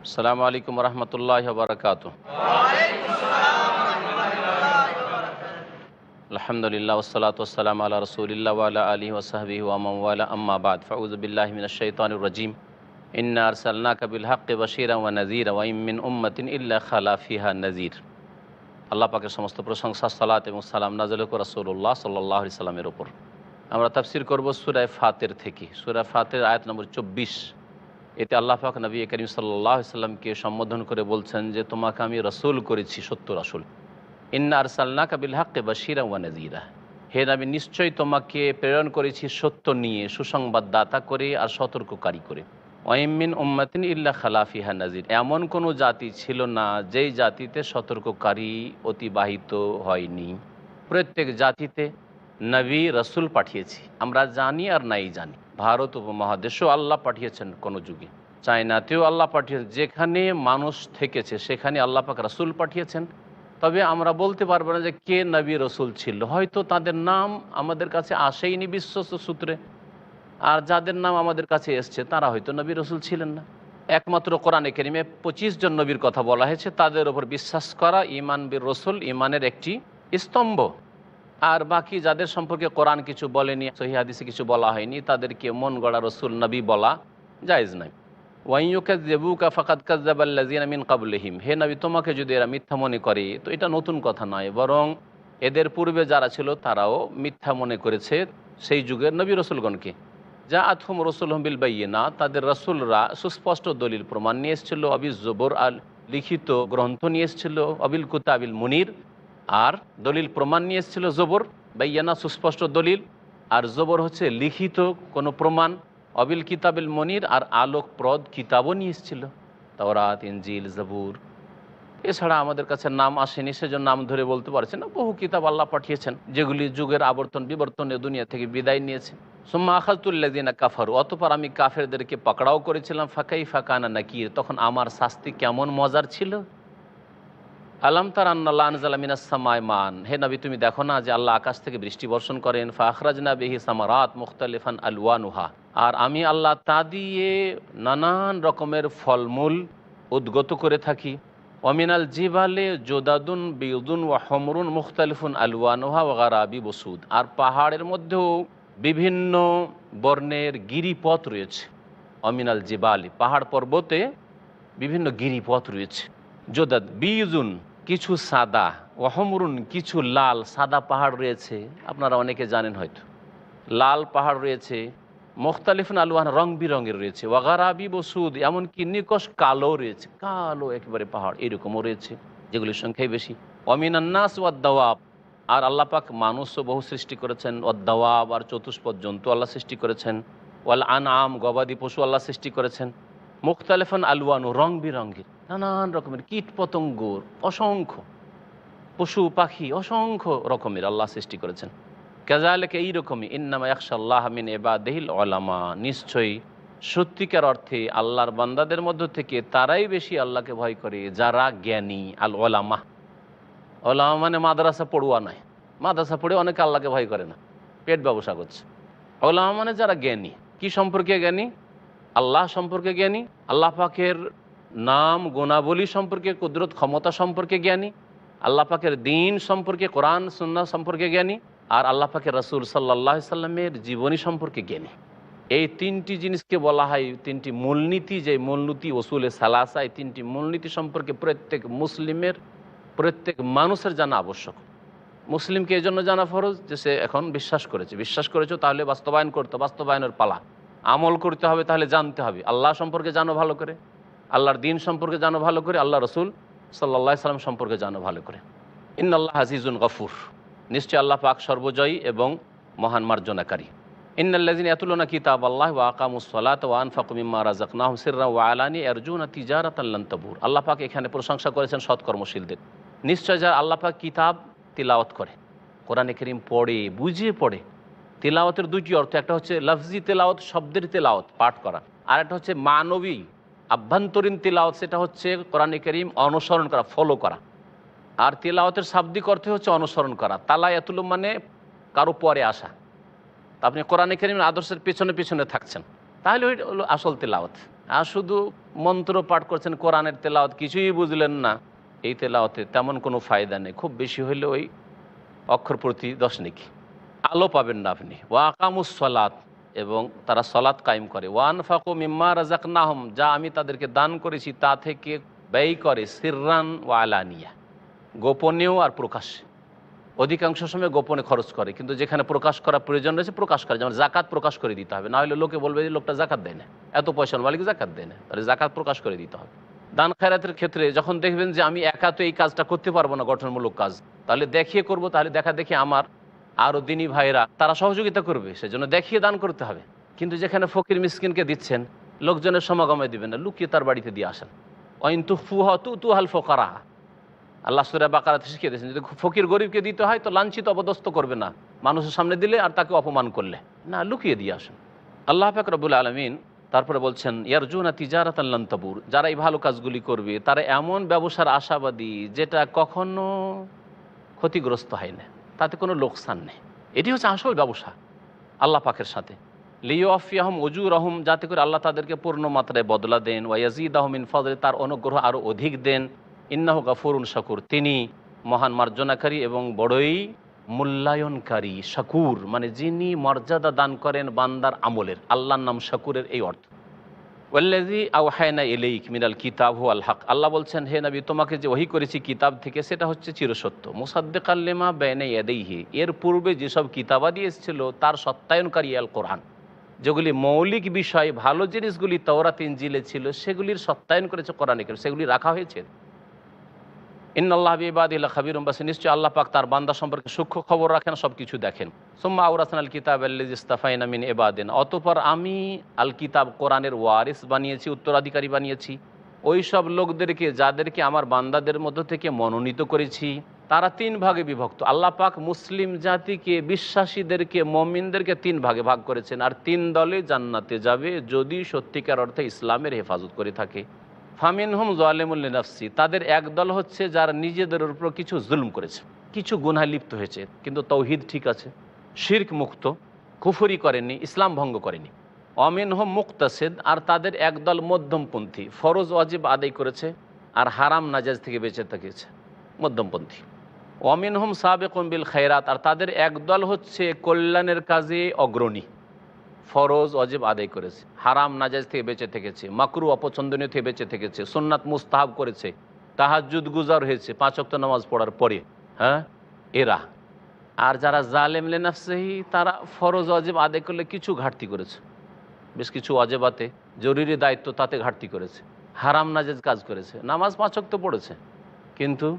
আসসালামু আলাইকুম রহমতুল্লাহ বারকাত আলহামদুলিল্লাহ ওসালাত ওসালাম আল্লাহ রসুলিল্লা ওয়ালা আলী ওসাহবি ওয়ামাওয়ালা আম্মাবাদ ফাউজবিল্লাহমিনশৈতানুর রাজিম ইন্না আরসালনা কবিল হক বশিরা ওয়া নজির ওয়াইমিন উম্মতিন ইল্লা খালা ফিহা নজির আল্লাহ পাকের সমস্ত প্রশংসা সালাত এবং সালাম নাজল রসুল্লাহ সাল্লাহ সাল্লামের ওপর আমরা তাফসির করব সুরায় ফাতের থেকে. সুরায় ফাতের আয়াত নম্বর চব্বিশ এতে আল্লাহ পাক নবী করিম সাল্লামকে সম্বোধন করে বলছেন যে, তোমাকে আমি রসুল করেছি, সত্য রসুল। ইন্না আরসাল্লা কাবিল হাক্কে বাসিরা ওয়া নাজিরা হে নবী, নিশ্চয়ই তোমাকে প্রেরণ করেছি সত্য নিয়ে, সুসংবাদদাতা করে আর সতর্ককারী করে। ওয়াইমিন উম্মাতিন ইল্লা খালাফিহা নাজির এমন কোনো জাতি ছিল না যেই জাতিতে সতর্ককারী অতিবাহিত হয়নি। প্রত্যেক জাতিতে নবী, রসুল পাঠিয়েছি। আমরা জানি আর নাই জানি। ভারত উপমহাদেশেও আল্লাহ পাঠিয়েছেন কোনো যুগে। চায়নাতেও আল্লাহ পাঠিয়েছেন। যেখানে মানুষ থেকেছে, সেখানে আল্লাহ পাক রসুল পাঠিয়েছেন। তবে আমরা বলতে পারব না যে কে নবী রসুল ছিল। হয়তো তাদের নাম আমাদের কাছে আসেইনি বিশ্বস্ত সূত্রে। আর যাদের নাম আমাদের কাছে এসছে, তারা হয়তো নবী রসুল ছিলেন না। একমাত্র কোরআনে কেরিমে পঁচিশ জন নবীর কথা বলা হয়েছে। তাদের ওপর বিশ্বাস করা ইমান বীর রসুল ইমানের একটি স্তম্ভ। আর বাকি যাদের সম্পর্কে কোরআন কিছু বলেনি, সহি হাদিসে কিছু বলা হয়নি, তাদেরকে মন গড়া রসুল নবী বলা জায়েজ নাই ওয়াইয়ুকা ফাকাত কাজাবাল্লাজিন মিন কাবুলহিম হে নবী, তোমাকে যদি এরা মিথ্যা মনে করে, তো এটা নতুন কথা নয়, বরং এদের পূর্বে যারা ছিল, তারাও মিথ্যা মনে করেছে সেই যুগের নবী রসুলগণকে। যা আথম রসুল হম্বিল বাইনা তাদের রসুলরা সুস্পষ্ট দলিল প্রমাণ নিয়ে এসেছিল অবিল জবর আল লিখিত গ্রন্থ নিয়ে এসেছিল, অবিল কুতাবিল মুনির। আর দলিল প্রমাণ নিয়ে এসেছিল জবর, বাইয়ানা সুস্পষ্ট দলিল, আর জবর হচ্ছে লিখিত কোনো প্রমাণ, অবিল কিতাবিল মনির আর আলোকপ্রদ কিতাবও নিয়ে এসেছিল তাওরাত ইঞ্জিল জবুর। এছাড়া আমাদের কাছে নাম আসেনি, সেজন্য নাম ধরে বলতে পারছি না, বহু কিতাব আল্লাহ পাঠিয়েছেন, যেগুলি যুগের আবর্তন বিবর্তনে দুনিয়া থেকে বিদায় নিয়েছে। সোম্মা আখাজতুল্লাদিনা কাফারু, অতপর আমি কাফেরদেরকে পাকড়াও করেছিলাম ফাঁকাই ফাঁকানা নাকির, তখন আমার শাস্তি কেমন মজার ছিল? আলাম তার আন্নাল্লাহ মান। হে নবী, তুমি দেখো না যে আল্লাহ আকাশ থেকে বৃষ্টি বর্ষণ করেন? ফাখরাজনা বেহি সামারাত মুখতালিফান আলওয়ানুহা। আর আমি আল্লাহ তা দিয়ে নানান রকমের ফলমূল উদ্গত করে থাকি। অমিনাল জিবালে জোদাদুন, বিউদুন ওয়া হমরুন মুখতালিফুন আলওয়ানুহা ও গারাবি বসুদ। আর পাহাড়ের মধ্যেও বিভিন্ন বর্ণের গিরিপথ রয়েছে। অমিনাল জিবালি, পাহাড় পর্বতে বিভিন্ন গিরিপথ রয়েছে। জোদাদ বিউজুন কিছু সাদা ওহমরুন কিছু লাল, সাদা পাহাড় রয়েছে, আপনারা অনেকে জানেন হয়তো। লাল পাহাড় রয়েছে, মোখতালিফুন আলওয়ান রং বিরঙের রয়েছে, ওয়াগারাবি বসুদ, এমনকি নিকশ কালো রয়েছে, কালো একেবারে পাহাড়, এরকমও রয়েছে, যেগুলির সংখ্যাই বেশি। অমিনান্নাস ওয়াদ্দাওয়াব, আর আল্লাপাক মানুষও বহু সৃষ্টি করেছেন, ওয়াদ্দাওয়াব আর চতুষ্পদ জন্তু আল্লাহ সৃষ্টি করেছেন ওয়াল আন আম গবাদি পশু আল্লাহ সৃষ্টি করেছেন। মুখতালেফান আলওয়ানু রং বিরঙ্গের নানান রকমের কীট পতঙ্গ, অসংখ্য পশু, পাখি, অসংখ্য রকমের আল্লাহ সৃষ্টি করেছেন। কেজালেকে এইরকমই ইন্নামা একশাল্লাহ মিন এবা দেহিল ওলামা নিশ্চয়ই সত্যিকার অর্থে আল্লাহর বান্দাদের মধ্য থেকে তারাই বেশি আল্লাহকে ভয় করে, যারা জ্ঞানী, আল ওলামা ওলামা মানে মাদ্রাসা পড়ুয়া নয়, মাদ্রাসা পড়ে অনেকে আল্লাহকে ভয় করে না, পেট ব্যবসা করছে। ওলামা মানে যারা জ্ঞানী, কি সম্পর্কে জ্ঞানী? আল্লাহ সম্পর্কে জ্ঞানী, আল্লাহ পাকের নাম, গুণাবলী সম্পর্কে, কুদরত ক্ষমতা সম্পর্কে জ্ঞানী, আল্লাহ পাকের দিন সম্পর্কে, কোরআন সুন্না সম্পর্কে জ্ঞানী, আর আল্লাহ পাকের রসুল সাল্লাহ সাল্লামের জীবনী সম্পর্কে জ্ঞানী। এই তিনটি জিনিসকে বলা হয় তিনটি মূলনীতি, যে মূলনীতি ওসুলে সালাসা, এই তিনটি মূলনীতি সম্পর্কে প্রত্যেক মুসলিমের, প্রত্যেক মানুষের জানা আবশ্যক। মুসলিমকে এই জন্য জানা ফরজ যে সে এখন বিশ্বাস করেছে। বিশ্বাস করেছ তাহলে বাস্তবায়ন করতো বাস্তবায়নের পালা। আমল করতে হবে তাহলে জানতে হবে। আল্লাহ সম্পর্কে জানো ভালো করে। আল্লাহর দিন সম্পর্কে জানো ভালো করে। আল্লাহ রসুল সাল্লা সাল্লাম সম্পর্কে জানো ভালো করে। ইন আল্লাহ আজিজুন গফুর। নিশ্চয় আল্লাহ পাক সর্বজয়ী এবং মহান মার্জনাকারী। ইন্নাল্লাজিন এতুলনা কিতাব আল্লাহ ওয়া আকামুসলাত ওয়ান ফাকুমিম্মা রাজাকনাহম সিররা ওয়া আলানি আরজুন তিজারাত আল্লান্তবুর আল্লাহ পাক এখানে প্রশংসা করেছেন সৎকর্মশীলদের। নিশ্চয় যারা আল্লাহ পাক কিতাব তিলাওয়াত করে, কোরআনে করিম পড়ে, বুঝিয়ে পড়ে তেলাওয়াতের দুইটি অর্থ, একটা হচ্ছে লফজি তেলাওয়াত, শব্দের তেলাওয়াত, পাঠ করা। আর একটা হচ্ছে মানবী, আভ্যন্তরীণ তেলাওয়াত, সেটা হচ্ছে কোরআনে করিম অনুসরণ করা ফলো করা। আর তেলাওয়াতের শাব্দিক অর্থ হচ্ছে অনুসরণ করা, তালায়াতুল মানে কারও পরে আসা। তা আপনি কোরআনে করিম আদর্শের পেছনে পেছনে থাকছেন, তাহলে ওই আসল তেলাওয়াত। আর শুধু মন্ত্র পাঠ করছেন, কোরআনের তেলাওয়াত, কিছুই বুঝলেন না, এই তেলাওয়াতে তেমন কোনো ফায়দা নেই, খুব বেশি হলে ওই অক্ষর প্রতি দশ নেকি। আলো পাবেন না আপনি। ওয়াকামুস সলাত, এবং তারা সলাৎ কায়েম করে। ওয়ান ফাকু মিম্মা রাজাক নাহম যা আমি তাদেরকে দান করেছি তা থেকে ব্যয় করে সিররান ওয়া আলানিয়া। গোপনেও আর প্রকাশ্যে অধিকাংশ সময় গোপনে খরচ করে, কিন্তু যেখানে প্রকাশ করা প্রয়োজন রয়েছে, প্রকাশ করে। যেমন জাকাত প্রকাশ করে দিতে হবে। না হলে লোকে বলবে যে লোকটা জাকাত দেয় না। এত পয়সার মালিক জাকাত দেয় না। তাহলে জাকাত প্রকাশ করে দিতে হবে। দান খায়রাতের ক্ষেত্রে যখন দেখবেন যে আমি একা তো এই কাজটা করতে পারব না, গঠনমূলক কাজ, তাহলে দেখিয়ে করব, তাহলে দেখা দেখি আমার আরও দিনী ভাইরা তারা সহযোগিতা করবে, সেজন্য দেখিয়ে দান করতে হবে। কিন্তু যেখানে ফকির মিসকিনকে দিচ্ছেন, লোকজনের সমাগমে দিবেন না, লুকিয়ে তার বাড়িতে দিয়ে আসেন। অইন তু ফু তু তু হাল ফোকারা। আল্লাহ সুরা বাকারাতে শিখিয়ে দিয়েছেন, যদি ফকির গরিবকে দিতে হয়, তো লাঞ্ছিত অবদস্ত করবে না। মানুষের সামনে দিলে আর তাকে অপমান করলে। না, লুকিয়ে দিয়ে আসেন। আল্লাহ পাক রবুল আলমিন তারপরে বলছেন, ইয়ারজুনা তিজারাত আল্লান্তবুর যারা এই ভালো কাজগুলি করবে, তারা এমন ব্যবসার আশাবাদী, যেটা কখনো ক্ষতিগ্রস্ত হয় না। তাতে কোনো লোকসান নেই। এটি হচ্ছে আসল ব্যবসা আল্লাহ পাকের সাথে। লিও আফিয়াহম অজু রহম যাতে করে আল্লাহ তাদেরকে পূর্ণ মাত্রায় বদলা দেন ওয়াজিদ আহমিন ফজলে তার অনুগ্রহ আরও অধিক দেন। ইন্নাহ গাফরুন শাকুর, তিনি মহান মার্জনাকারী এবং বড়ই মূল্যায়নকারী, শাকুর মানে যিনি মর্যাদা দান করেন বান্দার আমলের, আল্লাহর নাম শাকুরের এই অর্থ। ওয়াল্লাজি আওহায়না এলেইক মিনাল কিতাব হু আল হক। আল্লাহ বলছেন, হে নবী, তোমাকে যে ওহি করেছি কিতাব থেকে, সেটা হচ্ছে চিরসত্য। মুসাদ্দেক আল্লেমা বেনে এদেইহি এর পূর্বে যেসব কিতাবাদি এসেছিল, তার সত্যায়নকারী আল কোরআন। যেগুলি মৌলিক বিষয়, ভালো জিনিসগুলি তওরাত ইঞ্জিলে ছিল, সেগুলির সত্যায়ন করেছে কোরআনে সেগুলি রাখা হয়েছে। ইন্নআল্লাহ বিবাদিল্লা খাবির বাসী নিশ্চয় আল্লাহ পাক তার বান্দা সম্পর্কে সূক্ষ্ম খবর রাখেন সব কিছু দেখেন। সোম্মা আউরাসন আল কিতাব আল্লিজ ইস্তাফাইন আমিন এবাদেন অতপর আমি আল কিতাব কোরআনের ওয়ারিস বানিয়েছি, উত্তরাধিকারী বানিয়েছি। ওই সব লোকদেরকে, যাদেরকে আমার বান্দাদের মধ্য থেকে মনোনীত করেছি, তারা তিন ভাগে বিভক্ত। আল্লাহ পাক মুসলিম জাতিকে, বিশ্বাসীদেরকে, মমিনদেরকে তিন ভাগে ভাগ করেছেন। আর তিন দলে জান্নাতে যাবে যদি সত্যিকার অর্থে ইসলামের হেফাজত করে থাকে। ফামিন হোম জোয়ালেমুল্লিনাফসি তাদের এক দল হচ্ছে যারা নিজেদের উপর কিছু জুলুম করেছে, কিছু গুনায় লিপ্ত হয়েছে, কিন্তু তৌহিদ ঠিক আছে, শির্ক মুক্ত, কুফরি করেনি ইসলাম ভঙ্গ করেনি। অমিন হোম মুক্তাসেদ, আর তাদের একদল মধ্যমপন্থী, ফরজ ওয়াজিব আদায় করেছে আর হারাম নাজাজ থেকে বেঁচে থেকেছে, মধ্যমপন্থী। অমিন হোম সাবেক বিল খায়রাত, আর তাদের একদল হচ্ছে কল্যাণের কাজে অগ্রণী। ফরজ, অজেব আদায় করেছে। হারাম নাজাজ থেকে বেঁচে থেকেছে। মাকরু, অপছন্দনীয় থেকে বেঁচে থেকেছে। সোননাথ মুস্তাহাব করেছে। তাহাজুদ গুজার হয়েছে পাঁচ অক্ত নামাজ পড়ার পরে। হ্যাঁ? এরা। আর যারা জালেম লেনাফসেহি তারা ফরজ, অজেব আদায় করলে কিছু ঘাটতি করেছে। বেশ কিছু অজেবাতে জরুরি দায়িত্ব তাতে ঘাটতি করেছে। হারাম নাজেজ কাজ করেছে। নামাজ পাঁচ অক্ত পড়েছে। কিন্তু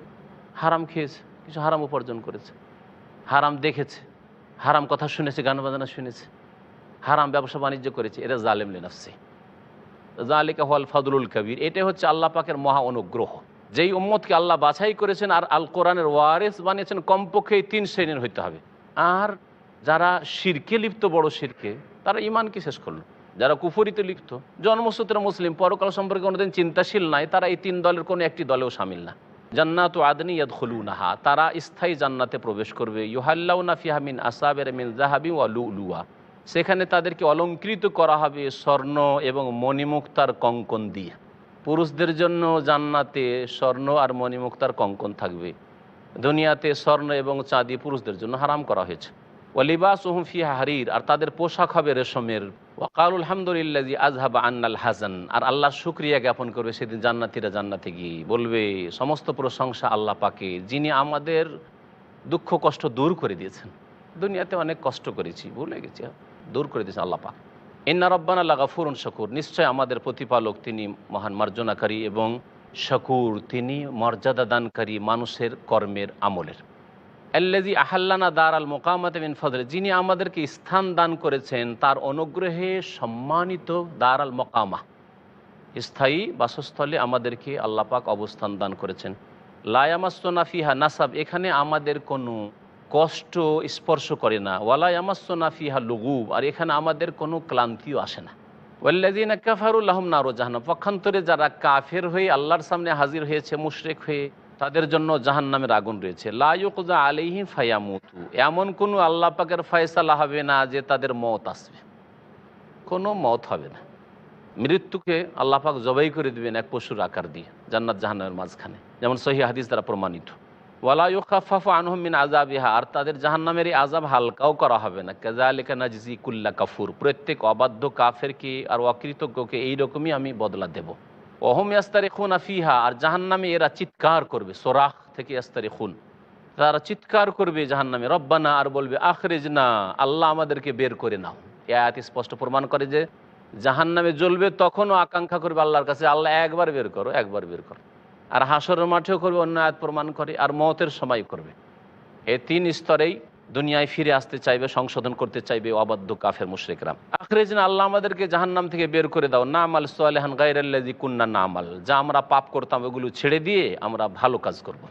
হারাম খেয়েছে, কিছু হারাম উপার্জন করেছে। হারাম দেখেছে। হারাম কথা শুনেছে, গান বাজনা শুনেছে। হারাম ব্যবসা বাণিজ্য করেছে এটা জালেম লেনাফসি। জালিকা হল ফদলুল কবির এটা হচ্ছে আল্লাহ পাকের মহা অনুগ্রহ। যেই উম্মতকে আল্লাহ বাছাই করেছেন আর আল কোরআনের ওয়ারেস বানিয়েছেন, কমপক্ষে তিন শ্রেণির হইতে হবে। আর যারা শিরকে লিপ্ত, বড় শিরকে, তারা ইমানকে শেষ করল? যারা কুফরিতে লিপ্ত, জন্মসূত্রে মুসলিম, পরকাল সম্পর্কে কোনোদিন চিন্তাশীল নাই, তারা এই তিন দলের কোনো একটি দলেও সামিল না। জান্নাত আদনি ইয়াদ নাহা তারা স্থায়ী জান্নাতে প্রবেশ করবে। ইউহাল্লাউ নাফিহামিন আসাবের মিন জাহাবি ওয়া লু লুয়া সেখানে তাদেরকে অলঙ্কৃত করা হবে স্বর্ণ এবং মণিমুক্তার কঙ্কন দিয়ে। পুরুষদের জন্য জান্নাতে স্বর্ণ আর মণিমুক্তার কঙ্কন থাকবে। দুনিয়াতে স্বর্ণ এবং চাঁদি পুরুষদের জন্য হারাম করা হয়েছে। ওয়ালিবাস ওহমফি হারির, আর তাদের পোশাক হবে রেশমের। ওয়াকাল আলহামদুলিল্লাহ আজহাবা আন্নাল হাসান আর আল্লাহ শুক্রিয়া জ্ঞাপন করবে সেদিন জান্নাতিরা জান্নাতে গিয়ে। বলবে, সমস্ত প্রশংসা আল্লাহ পাকে, যিনি আমাদের দুঃখ কষ্ট দূর করে দিয়েছেন। দুনিয়াতে অনেক কষ্ট করেছি, ভুলে গেছি। দূর করে দিয়েছেন আল্লাহ ইন্না রব্বানা আল্লাহ গাফুরন শকুর। নিশ্চয় আমাদের প্রতিপালক তিনি মহান মার্জনাকারী এবং শকুর। তিনি মর্যাদা দানকারী মানুষের কর্মের আমলের। আল্লাজি আহাল্লানা দার আল মোকামাত বিন ফজলে যিনি আমাদেরকে স্থান দান করেছেন, তার অনুগ্রহে সম্মানিত দার আল মোকামা। স্থায়ী বাসস্থলে আমাদেরকে আল্লাপাক অবস্থান দান করেছেন। লায়ামাস্তনাফিহা নাসাব। এখানে আমাদের কোনো কষ্ট স্পর্শ করে না। ওয়ালা ইয়ামাসনাফিহা লুগুব। আর এখানে আমাদের কোনো ক্লান্তিও আসে না। ওয়াল্লাদিন কাফারুল্লাহম নারো জাহান্নাম। পক্ষান্তরে যারা কাফের হয়ে আল্লাহর সামনে হাজির হয়েছে, মুশরেক হয়ে, তাদের জন্য জাহান নামের আগুন রয়েছে। লাইকুজা আলিহি ফায়ামুতু। এমন কোনো আল্লাহ পাকের ফয়সালা হবে না যে তাদের মত আসবে। কোনো মত হবে না। মৃত্যুকে আল্লাহ পাক জবাই করে দিবেন এক পশুর আকার দিয়ে, জান্নাত জাহান্নামের মাঝখানে। যেমন সহি হাদিস দ্বারা প্রমাণিত। ওয়ালাইফাফু আনহমিন আজাবিহা আর তাদের জাহান্নামের এই আজাব হালকাও করা হবে না। কাজা আলিকা নাজিজি কুল্লা কাফুর, প্রত্যেক অবাধ্য কাফের কাফেরকে আর অকৃতজ্ঞকে এইরকমই আমি বদলা দেব। ওহম ইয়াস্তারে খুন আফিহা আর জাহান্নামে এরা চিৎকার করবে, সোরাখ থেকে ইয়াস্তারে খুন তারা চিৎকার করবে জাহান্নামে, রব্বানা আর বলবে আখরেজ না আল্লাহ আমাদেরকে বের করে নাও। এ আয়াত স্পষ্ট প্রমাণ করে যে, জাহান্নামে জ্বলবে তখনও আকাঙ্ক্ষা করবে আল্লাহর কাছে, আল্লাহ, একবার বের করো, একবার বের করো। আর হাসরের মাঠেও করবে, অন্য আয়াত প্রমাণ করে, আর মতের সময় করবে। এই তিন স্তরেই দুনিয়ায় ফিরে আসতে চাইবে, সংশোধন করতে চাইবে অবাধ্য কাফের মুশ্রিকরাম আখরে যেন আল্লাহ আমাদেরকে জাহান্নাম থেকে বের করে দাও। না আমাল সোয়ালেহান গাইরাল্লাজি কুন্না না আমাল যা আমরা পাপ করতাম, ওগুলো ছেড়ে দিয়ে আমরা ভালো কাজ করব।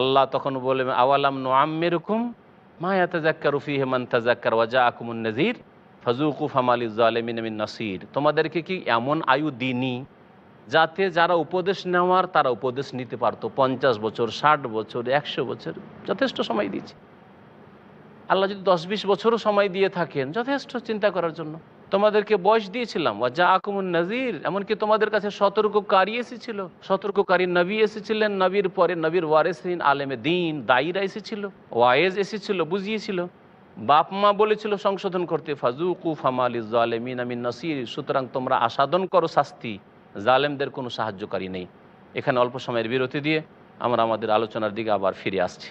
আল্লাহ তখন বলে আওয়ালাম নো আমেরকম মায়া তাজাক্কার রুফি হেমান তাজাক্কার ওয়াজা আকুমুন নজির ফজুকুফ হামালি জালেমিন নাসির। তোমাদেরকে কি এমন আয়ু দিনই যাতে যারা উপদেশ নেওয়ার তারা উপদেশ নিতে পারতো। পঞ্চাশ বছর, ষাট বছর, একশো বছর, যথেষ্ট সময় দিয়েছে। আল্লাহ যদি দশ বিশ বছরও সময় দিয়ে থাকেন, যথেষ্ট চিন্তা করার জন্য। তোমাদেরকে বয়স দিয়েছিলাম। যা আকুমুন নাজির এমনকি তোমাদের কাছে সতর্ককারী এসেছিল। সতর্ককারী নবী এসেছিলেন নবীর পরে, নবীর ওয়ারেসিন, আলেমে দিন, দায়ীরা এসেছিল ওয়াইজ এসেছিল, বুঝিয়েছিল। বাপ মা বলেছিল সংশোধন করতে ফাজুকু ফামালি জালেমিন আমিন নাসির, সুতরাং তোমরা আসাদন করো শাস্তি। জালেমদের কোনো সাহায্যকারী নেই। এখানে অল্প সময়ের বিরতি দিয়ে আমরা আমাদের আলোচনার দিকে আবার ফিরে আসছি।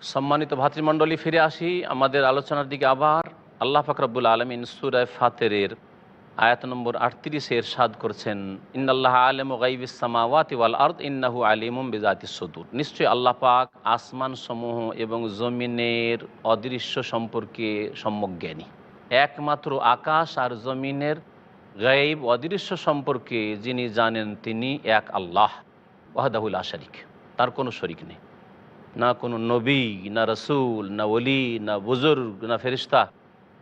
সম্মানিত ভাতৃমণ্ডলী, ফিরে আসি আমাদের আলোচনার দিকে আবার। আল্লাহ ফাকরাবুল আলমিন সুরায় ফাতেরের আয়াত নম্বর আটত্রিশের সাদ করছেন, ইন্নাল্লাহ আলম গাইবিসামাওয়াতি ওয়াল আর্দ, ইন্নাহু আলিমুম বেজাতি সদুর। নিশ্চয়ই আল্লাহ পাক আসমান সমূহ এবং জমিনের অদৃশ্য সম্পর্কে সম্যক জ্ঞানী। একমাত্র আকাশ আর জমিনের গাইব অদৃশ্য সম্পর্কে যিনি জানেন তিনি এক আল্লাহ ওয়াহদাহুল আশারিক তার কোনো শরিক নেই। না কোনো নবী, না রসুল, না ওলি, না বুজুর্গ, না ফেরিস্তা,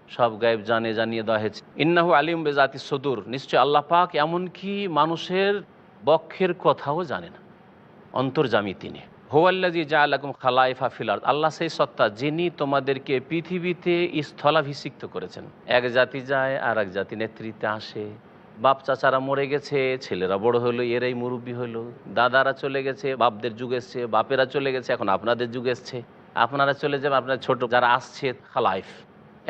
সব গায়েব জানে জানিয়ে দেওয়া হয়েছে। ইন্নাহু আলিম বেজাতি সদুর। নিশ্চয় আল্লাহ পাক এমনকি মানুষের বক্ষের কথাও জানে না। অন্তর্জামী তিনি। হোয়াল্লাজি জা আলাকুম খালাইফা ফিলার আল্লাহ সেই সত্তা যিনি তোমাদেরকে পৃথিবীতে স্থলাভিষিক্ত করেছেন। এক জাতি যায় আর এক জাতি নেতৃত্বে আসে। বাপ চাচারা মরে গেছে, ছেলেরা বড় হলো, এরাই মুরব্বী হলো। দাদারা চলে গেছে, বাপদের যুগ এসছে, বাপেরা চলে গেছে, এখন আপনাদের যুগ এসছে। আপনারা চলে যাবেন, আপনার ছোট যারা আসছে, খালাইফ।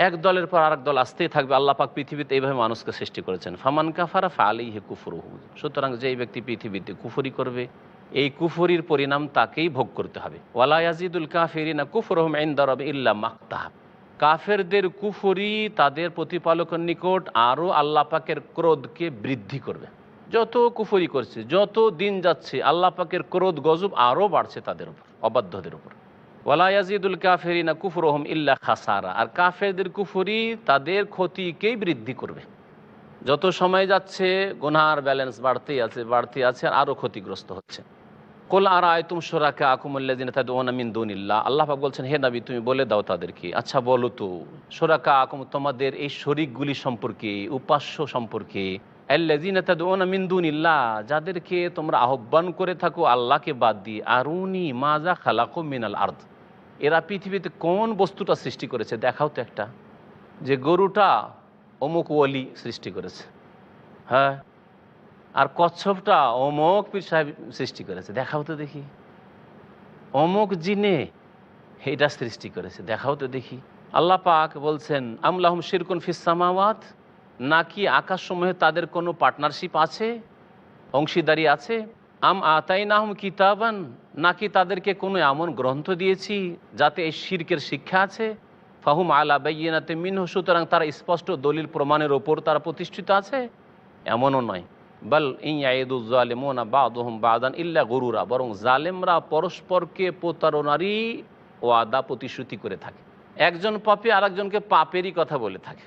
এক দলের পর আরেক দল আসতেই থাকবে, আল্লাহ পাক পৃথিবীতে এইভাবে মানুষকে সৃষ্টি করেছেন। ফামান কাফারা ফা আলী হে কুফুর সুতরাং যেই ব্যক্তি পৃথিবীতে কুফুরি করবে এই কুফুরির পরিণাম তাকেই ভোগ করতে হবে। ওয়ালায়াজিদুল কাফিরিনা কুফর রহম ইল্লা মাকতাহ কাফেরদের কুফরি তাদের প্রতিপালকের নিকট আরও আল্লাহ পাকের ক্রোধকে বৃদ্ধি করবে। যত কুফরি করছে, যত দিন যাচ্ছে, আল্লাহ পাকের ক্রোধ গজব আরও বাড়ছে তাদের উপর, অবাধ্যদের উপর। ওয়ালায়াজিদুল কাফেরিনা কুফরহম ইল্লা খাসারা। আর কাফেরদের কুফরি তাদের ক্ষতিকেই বৃদ্ধি করবে। যত সময় যাচ্ছে, গোনার ব্যালেন্স বাড়তেই আছে বাড়তে আছে, আর আরও ক্ষতিগ্রস্ত হচ্ছে। কোল আর আয় তুম সোরাকে আকুমুল্লাদিন তাদিন দুনিল্লা আল্লাহ পাক বলছেন, হে নবী, তুমি বলে দাও তাদেরকে। আচ্ছা বলো তো সোরাকা আকুম তোমাদের এই শরিকগুলি সম্পর্কে, উপাস্য সম্পর্কে? মিন্দুনিল্লা যাদেরকে তোমরা আহ্বান করে থাকো, আল্লাহকে বাদ দিয়ে, আরুনি মাজা খালাকো মিনাল আর্দ। এরা পৃথিবীতে কোন বস্তুটা সৃষ্টি করেছে? দেখাও তো একটা। যে গরুটা অমুক ওলি সৃষ্টি করেছে। হ্যাঁ? আর কচ্ছপটা অমুক পীর সাহেব সৃষ্টি করেছে। দেখাও তো দেখি। অমুক জিনে এটা সৃষ্টি করেছে। দেখাও তো দেখি। আল্লাহ পাক বলছেন আমলাহম শিরকুন ফিসামাওয়াত নাকি আকাশসমূহে তাদের কোনো পার্টনারশিপ আছে? অংশীদারি আছে? আম আতাই নাহম কিতাবান? নাকি তাদেরকে কোনো এমন গ্রন্থ দিয়েছি যাতে এই শির্কের শিক্ষা আছে? ফাহুম আলা বাইনাতে মিনহ। সুতরাং তারা স্পষ্ট দলিল প্রমাণের ওপর তারা প্রতিষ্ঠিত আছে? এমনও নয়। বল ইয়াদুজালেমোনা বাদহম বাদান ইল্লা গরুরা। বরং জালেমরা পরস্পরকে প্রতারণারই ওয়াদা, প্রতিশ্রুতি করে থাকে। একজন পাপে আর একজনকে পাপেরই কথা বলে থাকে।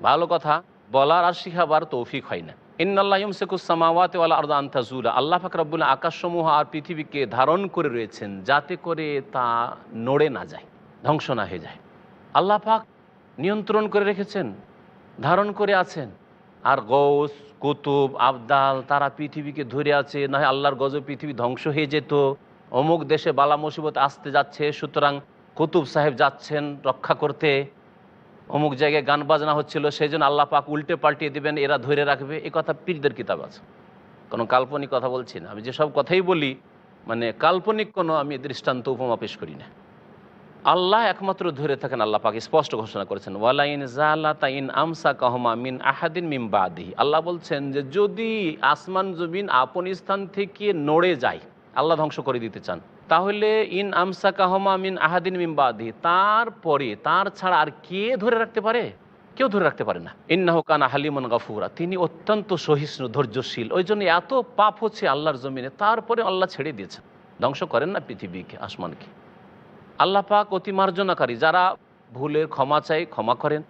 ভালো কথা, বলার আর শিখাবার তৌফিক হয় না। ইন্নাল্লাহম শেখুসামাওয়াতেওয়ালা আর্দা আন্তাজুলা আল্লাহ ফাকরাবুল্লাহ আকাশসমূহ আর পৃথিবীকে ধারণ করে রয়েছেন যাতে করে তা নড়ে না যায়, ধ্বংস না হয়ে যায়। আল্লাহ পাক নিয়ন্ত্রণ করে রেখেছেন, ধারণ করে আছেন। আর গৌস কুতুব, আবদাল, তারা পৃথিবীকে ধরে আছে, না হয় আল্লাহর গজ পৃথিবী ধ্বংস হয়ে যেত। অমুক দেশে বালা মুসিবত আসতে যাচ্ছে, সুতরাং কুতুব সাহেব যাচ্ছেন রক্ষা করতে। অমুক জায়গায় গান বাজনা হচ্ছিল সেই জন্য আল্লাহ পাক উল্টে পাল্টিয়ে দেবেন, এরা ধরে রাখবে। এ কথা পীরদের কিতাব আছে। কোনো কাল্পনিক কথা বলছি না। আমি যেসব কথাই বলি মানে কাল্পনিক কোনো আমি দৃষ্টান্ত উপমা পেশ করি না। আল্লাহ একমাত্র ধরে থাকেন, আল্লাহ পাক স্পষ্ট ঘোষণা করেছেন, ওয়ালাইন জালা আমসা কাহমা মিন আহাদিন মিম বাদি। আল্লাহ বলছেন যে, যদি আসমান জমিন আপন স্থান থেকে নড়ে যায়, আল্লাহ ধ্বংস করে দিতে চান, তাহলে ইন আমসা কাহমা মিন আহাদিন মিম বাদি, তারপরে, তার ছাড়া আর কে ধরে রাখতে পারে? কেউ ধরে রাখতে পারে না। ইন্নাহ কানা হালিমন গাফুরা, তিনি অত্যন্ত সহিষ্ণু, ধৈর্যশীল, ওই জন্য এত পাপ হচ্ছে আল্লাহর জমিনে তারপরে আল্লাহ ছেড়ে দিয়েছেন। ধ্বংস করেন না পৃথিবীকে, আসমানকে। আল্লাহ পাক অতি মার্জনাকারী, যারা ভুলের ক্ষমা চাই ক্ষমা করেন।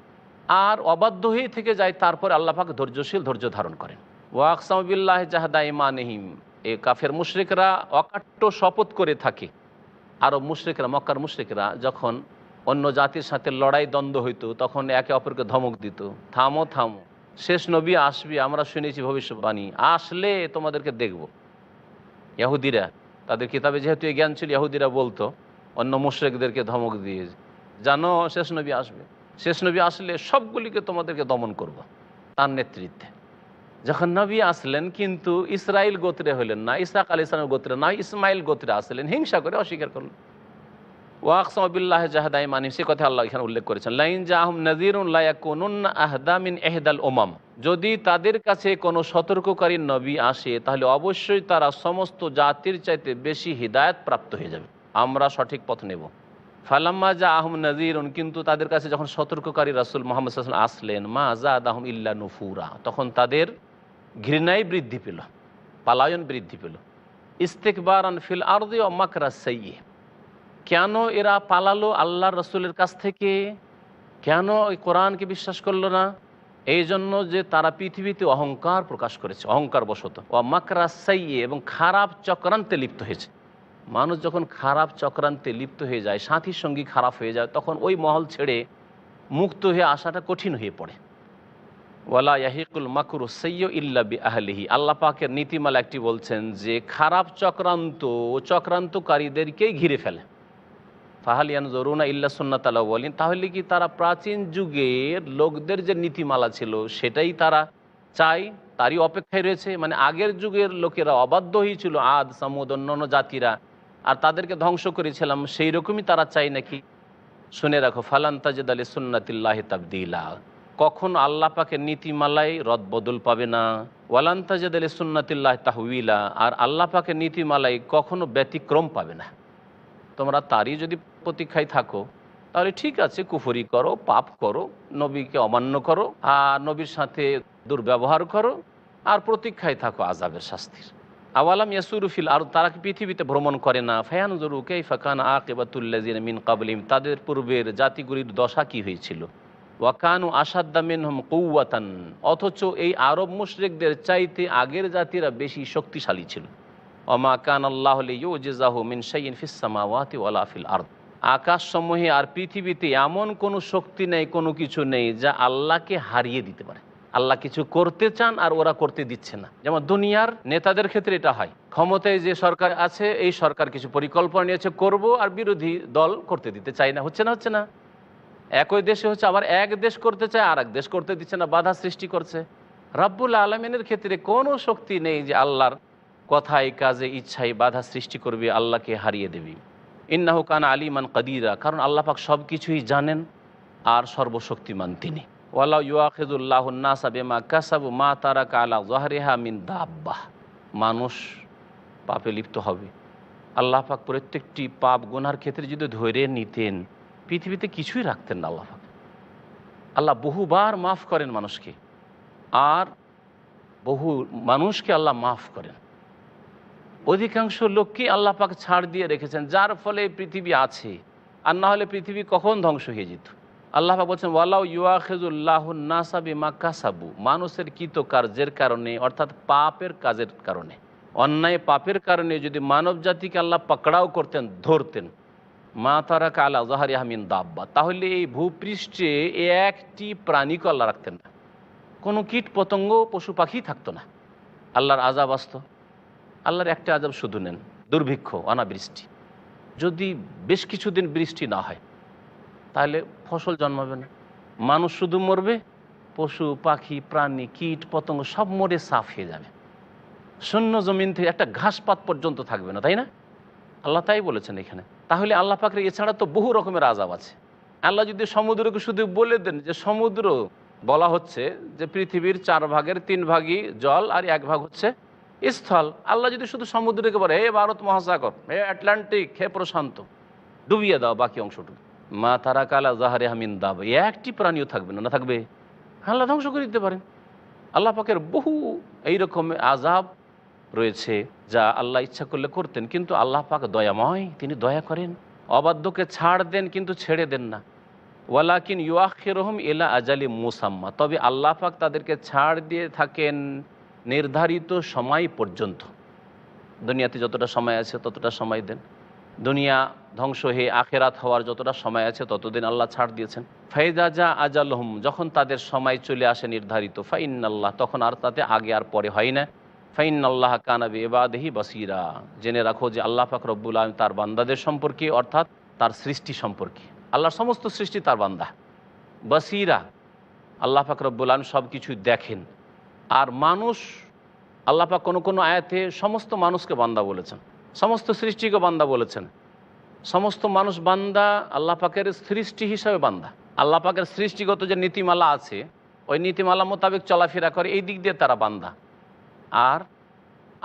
আর অবাধ্য হয়ে থেকে যায়, তারপর আল্লাহ পাক ধৈর্যশীল ধৈর্য ধারণ করেন। ওয়াকসামবিল্লাহ জাহাদা ইমানহিম। এ কাফের মুশরিকরা অকাট্য শপথ করে থাকে। আরব মুশরিকরা, মক্কার মুশরিকরা যখন অন্য জাতির সাথে লড়াই দ্বন্দ্ব হইতো, তখন একে অপরকে ধমক দিত। থামো থামো। শেষ নবী আসবি, আমরা শুনেছি ভবিষ্যৎবাণী। আসলে তোমাদেরকে দেখব। ইয়াহুদিরা, তাদের কিতাবে যেহেতু এই জ্ঞান ছিল, ইয়াহুদিরা বলতো অন্য মুশ্রেকদেরকে ধমক দিয়ে জানো শেষ নবী আসবে। শেষ নবী আসলে সবগুলিকে তোমাদেরকে দমন করব তার নেতৃত্বে। যখন নবী আসলেন কিন্তু ইসরায়েল গোত্রে হলেন না ইসাক আলী ইসলামের গোত্রে না, ইসমাইল গোত্রে আসলেন, হিংসা করে অস্বীকার করলেন। ওয়াকসমাবিল্লাহ জাহাদাই মানি সে কথা আল্লাহ এখানে উল্লেখ করেছেন। লাইন জাহম নজিরুন আহদামিন এহদাল ওমাম যদি তাদের কাছে কোনো সতর্ককারী নবী আসে, তাহলে অবশ্যই তারা সমস্ত জাতির চাইতে বেশি হৃদায়ত প্রাপ্ত হয়ে যাবে। আমরা সঠিক পথ নেব। ফালাম্মা জা আহম নজিরুন কিন্তু তাদের কাছে যখন সতর্ককারী রাসুল মোহাম্মদ সাল্লাম আসলেন, মা আজাদ আহম ইল্লা নুফুরা, তখন তাদের ঘৃণাই বৃদ্ধি পেল, পালায়ন বৃদ্ধি পেল। ইস্তেকবার ফিল আরদি ও মাকরা সাইয়ে কেন এরা পালালো আল্লাহ রসুলের কাছ থেকে? কেন ওই কোরআনকে বিশ্বাস করল না? এই জন্য যে তারা পৃথিবীতে অহংকার প্রকাশ করেছে অহংকার বশত ও মাকরা সাইয়ে এবং খারাপ চক্রান্তে লিপ্ত হয়েছে। মানুষ যখন খারাপ চক্রান্তে লিপ্ত হয়ে যায়, সাথীর সঙ্গী খারাপ হয়ে যায়, তখন ওই মহল ছেড়ে মুক্ত হয়ে আসাটা কঠিন হয়ে পড়ে। ওয়ালা ইয়াহিকুল মাকুর সৈয় ইল্লা বি আহলিহি আল্লাহ পাকের নীতিমালা একটি বলছেন যে, খারাপ চক্রান্ত চক্রান্তকারীদেরকেই ঘিরে ফেলে। ফাহালিয়ান জরুনা ইল্লা সুন্নাত আল্লাহ বলেন, তাহলে কি তারা প্রাচীন যুগের লোকদের যে নীতিমালা ছিল, সেটাই তারা চায়? তারই অপেক্ষায় রয়েছে? মানে আগের যুগের লোকেরা অবাধ্য হয়েছিল আদ, সামুদ, অন্যান্য জাতিরা। আর তাদেরকে ধ্বংস করেছিলাম সেই রকমই তারা চাই নাকি? শুনে রাখো, ফালান তাজেদ আলী সুন্নাতিল্লাহ তাবদিলা। কখন আল্লাহ পাকের নীতিমালায় রদ বদল পাবে না। ওয়ালান তাজেদ আলী সুন্নাতিল্লাহ তাহউইলা আর আল্লাহ পাকের নীতিমালায় কখনো ব্যতিক্রম পাবে না। তোমরা তারই যদি প্রতীক্ষায় থাকো, তাহলে ঠিক আছে, কুফরি করো, পাপ করো, নবীকে অমান্য করো, আর নবীর সাথে দুর্ব্যবহার করো, আর প্রতীক্ষায় থাকো আজাবের শাস্তির। আওয়ালাম ইয়াসুরুফিল আর তারা পৃথিবীতে ভ্রমণ করে না? ফায়ান জরু কে ফাকান আকেবাতুল্লাজিন মিন কাবলিম তাদের পূর্বের জাতিগুলির দশা কি হয়েছিল? ওয়াকানু আসাদ্দামিন হম কৌয়াতান অথচ এই আরব মুশরিকদের চাইতে আগের জাতিরা বেশি শক্তিশালী ছিল। অমা কান আল্লাহ ইউজাহু মিন শাইন ফিসামাওয়াতি ওয়ালা ফিল আরদ। আকাশসমূহে আর পৃথিবীতে এমন কোনো শক্তি নেই, কোনো কিছু নেই যা আল্লাহকে হারিয়ে দিতে পারে। আল্লাহ কিছু করতে চান আর ওরা করতে দিচ্ছে না। যেমন দুনিয়ার নেতাদের ক্ষেত্রে এটা হয়। ক্ষমতায় যে সরকার আছে, এই সরকার কিছু পরিকল্পনা নিয়েছে, করব আর বিরোধী দল করতে দিতে চায় না। হচ্ছে না হচ্ছে না। একই দেশে হচ্ছে, আবার এক দেশ করতে চায় আর এক দেশ করতে দিচ্ছে না, বাধা সৃষ্টি করছে। রাব্বুল আলমিনের ক্ষেত্রে কোনো শক্তি নেই যে আল্লাহর কথায়, কাজে, ইচ্ছায় বাধা সৃষ্টি করবে, আল্লাহকে হারিয়ে দেবে। ইন্নাহু কান আলিমান কাদিরা, কারণ আল্লাহ পাক সব কিছুই জানেন আর সর্বশক্তিমান তিনি। ওয়াল্লাহ ইউআখিদুল্লাহ নাসা বেমা কাসাবু মা তারা কালা জহরেহা মিন দাব্বাহ। মানুষ পাপে লিপ্ত হবে। আল্লাহ পাক প্রত্যেকটি পাপ গুনার ক্ষেত্রে যদি ধরে নিতেন, পৃথিবীতে কিছুই রাখতেন না আল্লাহ পাক। আল্লাহ বহুবার মাফ করেন মানুষকে। আর বহু মানুষকে আল্লাহ মাফ করেন। অধিকাংশ লোককে আল্লাহ পাক ছাড় দিয়ে রেখেছেন, যার ফলে পৃথিবী আছে। আর না হলে পৃথিবী কখন ধ্বংস হয়ে যেত? আল্লাহ বলছেন, ওয়ালাউ ইউআখেজুল্লাহ নাসাবি কাসাবু। মানুষের কৃত কার্যের কারণে, অর্থাৎ পাপের কাজের কারণে, অন্যায় পাপের কারণে যদি মানব জাতিকে আল্লাহ পাকড়াও করতেন, ধরতেন, মা তারা কালা জাহারি আহমিন দাব্বা, তাহলে এই ভূপৃষ্ঠে একটি প্রাণীকে আল্লাহ রাখতেন না। কোনো কীট পতঙ্গ পশু পাখি থাকতো না। আল্লাহর আজাব আসত। আল্লাহর একটা আজাব শুধু নেন, দুর্ভিক্ষ, অনাবৃষ্টি। যদি বেশ কিছুদিন বৃষ্টি না হয় তাহলে ফসল জন্মাবে না। মানুষ শুধু মরবে, পশু, পাখি, প্রাণী, কীট, পতঙ্গ সব মরে সাফ হয়ে যাবে। শূন্য জমিন থেকে একটা ঘাসপাত পর্যন্ত থাকবে না, তাই না? আল্লাহ তাই বলেছেন এখানে। তাহলে আল্লাহ পাকের এছাড়া তো বহু রকমের আজাব আছে। আল্লাহ যদি সমুদ্রকে শুধু বলে দেন যে সমুদ্র, বলা হচ্ছে যে পৃথিবীর চার ভাগের তিন ভাগই জল আর এক ভাগ হচ্ছে স্থল। আল্লাহ যদি শুধু সমুদ্রকে বলে, হে ভারত মহাসাগর, হে আটলান্টিক, হে প্রশান্ত, ডুবিয়ে দাও বাকি অংশটুকু। মা তারা কালা জাহারে হামিন দাব একটি প্রাণীও থাকবে না না থাকবে? আল্লাহ ধ্বংস করে দিতে পারেন। আল্লাহ পাকের বহু এইরকম আজাব রয়েছে যা আল্লাহ ইচ্ছা করলে করতেন, কিন্তু আল্লাহ পাক দয়াময়, তিনি দয়া করেন। অবাধ্যকে ছাড় দেন, কিন্তু ছেড়ে দেন না। ওয়ালাকিন ইউআরহম এলা আজালি মুসাম্মা, তবে আল্লাহ পাক তাদেরকে ছাড় দিয়ে থাকেন নির্ধারিত সময় পর্যন্ত। দুনিয়াতে যতটা সময় আছে ততটা সময় দেন। দুনিয়া ধ্বংস হয়ে আখেরাত হওয়ার যতটা সময় আছে, ততদিন আল্লাহ ছাড় দিয়েছেন। ফাইদাজা আজালহম, যখন তাদের সময় চলে আসে নির্ধারিত ফাইন আল্লাহ তখন আর তাতে আগে আর পরে হয় না। ফাইন আল্লাহ কানাবি এবাদহি বাসিরা। জেনে রাখো যে আল্লাহ পাক রব্বুল আলম তার বান্দাদের সম্পর্কে, অর্থাৎ তার সৃষ্টি সম্পর্কে। আল্লাহর সমস্ত সৃষ্টি তার বান্দা। বাসিরা, আল্লাহ পাক রব্বুল আলম সব কিছু দেখেন। আর মানুষ, আল্লাহ পাক কোনো কোনো আয়াতে সমস্ত মানুষকে বান্দা বলেছেন। সমস্ত সৃষ্টিকে বান্দা বলেছেন। সমস্ত মানুষ বান্দা, আল্লাহ পাকের সৃষ্টি হিসাবে বান্দা। আল্লাহ পাকের সৃষ্টিগত যে নীতিমালা আছে, ওই নীতিমালা মোতাবেক চলাফেরা করে এই দিক দিয়ে তারা বান্দা। আর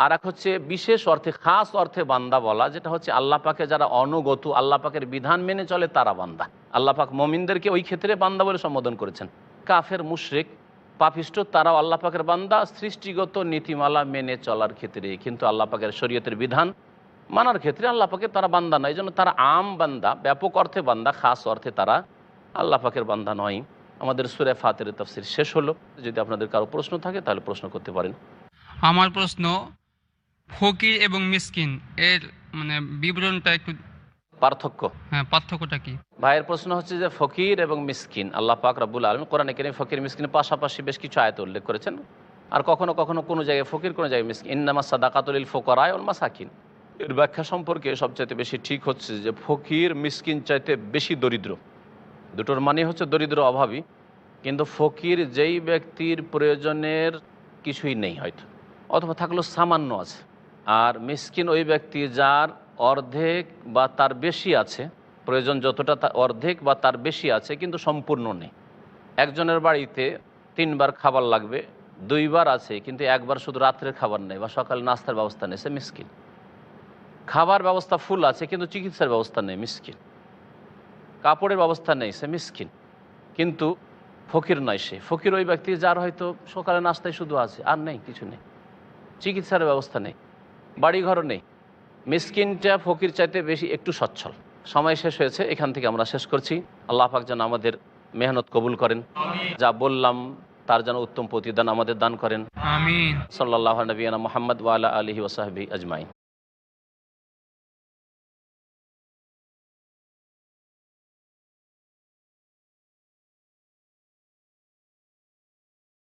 আর এক হচ্ছে বিশেষ অর্থে, খাস অর্থে বান্দা বলা, যেটা হচ্ছে আল্লাহ পাকে যারা অনুগত, আল্লাহ পাকের বিধান মেনে চলে তারা বান্দা। আল্লাহ পাক মমিনদেরকে ওই ক্ষেত্রে বান্দা বলে সম্বোধন করেছেন। কাফের, মুশরিক, পাপিষ্ট, তারাও আল্লাহ পাকের বান্দা, সৃষ্টিগত নীতিমালা মেনে চলার ক্ষেত্রে। কিন্তু আল্লাহ পাকের শরীয়তের বিধান মানার ক্ষেত্রে আল্লাহ পাকে তারা বান্দা নয়। এই জন্য তারা আম বান্দা ব্যাপক অর্থে বান্দা খাস অর্থে তারা আল্লাহ পাকের বান্দা নয়। আমাদের সুরে ফাতের তফসির শেষ হলো। যদি আপনাদের কারও প্রশ্ন থাকে তাহলে প্রশ্ন করতে পারেন। আমার প্রশ্ন ফকির এবং মিসকিন এর মানে বিবরণটা একটু পার্থক্য। হ্যাঁ পার্থক্যটা কি? ভাইয়ের প্রশ্ন হচ্ছে যে ফকির এবং মিসকিন আল্লাহ পাক রাব্বুল আলম কোরআনে কেন ফকির মিসকিনের পাশাপাশি বেশ কিছু আয়ত উল্লেখ করেছেন। আর কখনো কখনো কোনো জায়গায় ফকির কোনো জায়গায় মিসকিন। ইন্নামা সাদাকাতুল ফকরায় ওল মাসাকিন। এর ব্যাখ্যা সম্পর্কে সবচাইতে বেশি ঠিক হচ্ছে যে ফকির মিসকিন চাইতে বেশি দরিদ্র। দুটোর মানে হচ্ছে দরিদ্র অভাবী, কিন্তু ফকির যেই ব্যক্তির প্রয়োজনের কিছুই নেই হয়তো, অথবা থাকলেও সামান্য আছে। আর মিসকিন ওই ব্যক্তি যার অর্ধেক বা তার বেশি আছে, প্রয়োজন যতটা অর্ধেক বা তার বেশি আছে, কিন্তু সম্পূর্ণ নেই। একজনের বাড়িতে তিনবার খাবার লাগবে, দুইবার আছে, কিন্তু একবার শুধু রাত্রের খাবার নেই বা সকালে নাস্তার ব্যবস্থা নেই, সে মিসকিন। খাবার ব্যবস্থা ফুল আছে কিন্তু চিকিৎসার ব্যবস্থা নেই মিসকিন। কাপড়ের ব্যবস্থা নেই সে মিসকিন। কিন্তু ফকির নয় সে। ফকির ওই ব্যক্তি যার হয়তো সকালে নাস্তায় শুধু আছে আর নেই কিছু নেই। চিকিৎসার ব্যবস্থা নেই বাড়িঘরও নেই। মিসকিনটা ফকির চাইতে বেশি একটু সচ্ছল। সময় শেষ হয়েছে এখান থেকে আমরা শেষ করছি। আল্লাহ পাক যেন আমাদের মেহনত কবুল করেন। যা বললাম তার যেন উত্তম প্রতিদান আমাদের দান করেন। সাল্লাহ নবীনা মোহাম্মদ ওয়ালা আলহি ওসাহবি আজমাইন।